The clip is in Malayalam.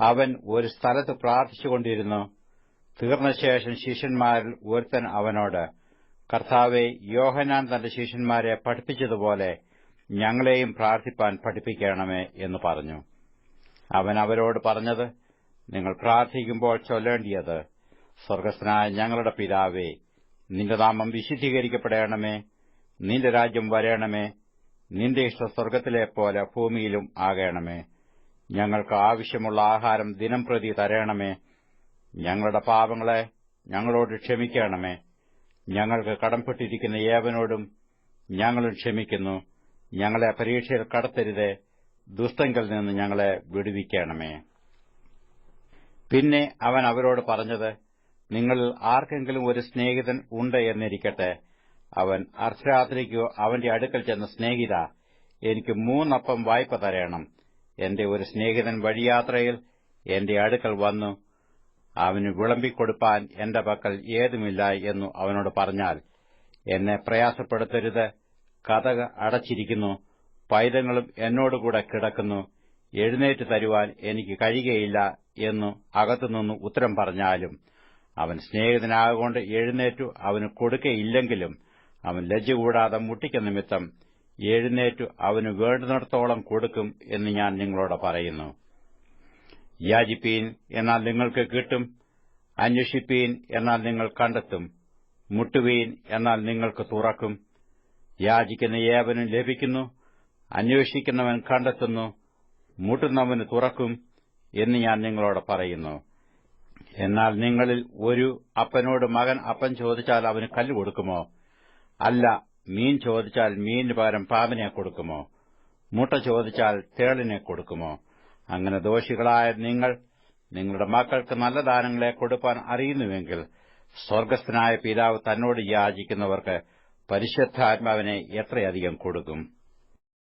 അവൻ ഒരു സ്ഥലത്ത് പ്രാർത്ഥിച്ചുകൊണ്ടിരുന്നു. തീർന്നശേഷം ശിഷ്യന്മാരിൽ ഒരുത്തൻ അവനോട് കർത്താവെ യോഹനാൻ തന്റെ ശിഷ്യന്മാരെ പഠിപ്പിച്ചതുപോലെ ഞങ്ങളെയും പ്രാർത്ഥിപ്പാൻ പഠിപ്പിക്കണമേ എന്ന് പറഞ്ഞു. അവൻ അവരോട് പറഞ്ഞത് നിങ്ങൾ പ്രാർത്ഥിക്കുമ്പോൾ ചൊല്ലേണ്ടിയത് സ്വർഗസ്ഥനായ ഞങ്ങളുടെ പിതാവേ നിന്റെ നാമം വിശുദ്ധീകരിക്കപ്പെടണമേ നിന്റെ രാജ്യം വരേണമേ നിന്റെ ഇഷ്ട സ്വർഗത്തിലെ പോലെ ഭൂമിയിലും ആകണമേ ഞങ്ങൾക്ക് ആവശ്യമുള്ള ആഹാരം ദിനം പ്രതി തരണമേ. ഞങ്ങളുടെ പാപങ്ങളെ ഞങ്ങളോട് ക്ഷമിക്കണമേ. ഞങ്ങൾക്ക് കടംപെട്ടിരിക്കുന്ന ഏവനോടും ഞങ്ങളും ക്ഷമിക്കുന്നു. ഞങ്ങളെ പരീക്ഷയിൽ കടത്തരുതേ. ദുഷ്ടങ്കിൽ നിന്ന് ഞങ്ങളെ വിടുവിക്കണമേ. പിന്നെ അവൻ അവരോട് പറഞ്ഞത് നിങ്ങളിൽ ആർക്കെങ്കിലും ഒരു സ്നേഹിതൻ ഉണ്ട് എന്നിരിക്കട്ടെ. അവൻ അർദ്ധരാത്രിക്കോ അവന്റെ അടുക്കൽ ചെന്ന സ്നേഹിത. എനിക്ക് മൂന്നപ്പം വായ്പ തരയണം എന്റെ ഒരു സ്നേഹിതൻ വഴിയാത്രയിൽ എന്റെ അടുക്കൽ വന്നു അവന് വിളമ്പിക്കൊടുപ്പാൻ എന്റെ പക്കൽ ഏതുമില്ല എന്നു അവനോട് പറഞ്ഞാൽ എന്നെ പ്രയാസപ്പെടുത്തരുത്. കഥക അടച്ചിരിക്കുന്നു പൈതങ്ങളും എന്നോടുകൂടെ കിടക്കുന്നു. എഴുന്നേറ്റ് തരുവാൻ എനിക്ക് കഴിയുകയില്ല എന്നു അകത്തുനിന്ന് ഉത്തരം പറഞ്ഞാലും അവൻ സ്നേഹിതനാകൊണ്ട് എഴുന്നേറ്റു അവന് കൊടുക്കയില്ലെങ്കിലും അവൻ ലജ്ജ കൂടാതെ മുട്ടിക്ക നിമിത്തം എഴുന്നേറ്റു അവന് വേണ്ടുന്നിടത്തോളം കൊടുക്കും എന്ന് ഞാൻ നിങ്ങളോട് പറയുന്നു. യാചിപ്പീൻ എന്നാൽ നിങ്ങൾക്ക് കിട്ടും അന്വേഷിപ്പീൻ എന്നാൽ നിങ്ങൾ കണ്ടെത്തും മുട്ടുവീൻ എന്നാൽ നിങ്ങൾക്ക് തുറക്കും. യാചിക്കുന്ന ഏവനും ലഭിക്കുന്നു അന്വേഷിക്കുന്നവൻ കണ്ടെത്തുന്നു മുട്ടുന്നവന് തുറക്കും എന്ന് ഞാൻ നിങ്ങളോട് പറയുന്നു. എന്നാൽ നിങ്ങളിൽ ഒരു അപ്പനോട് മകൻ അപ്പൻ ചോദിച്ചാൽ അവന് കല്ലുകൊടുക്കുമോ അല്ല മീൻ ചോദിച്ചാൽ മീനിന് പകരം പാമ്പിനെ കൊടുക്കുമോ? മുട്ട ചോദിച്ചാൽ തേളിനെ കൊടുക്കുമോ? അങ്ങനെ ദോഷികളായ നിങ്ങൾ നിങ്ങളുടെ മക്കൾക്ക് നല്ല ദാനങ്ങളെ കൊടുക്കാൻ അറിയുന്നുവെങ്കിൽ സ്വർഗസ്ഥനായ പിതാവ് തന്നോട് യാചിക്കുന്നവർക്ക് പരിശുദ്ധാത്മാവിനെ എത്രയധികം കൊടുക്കും?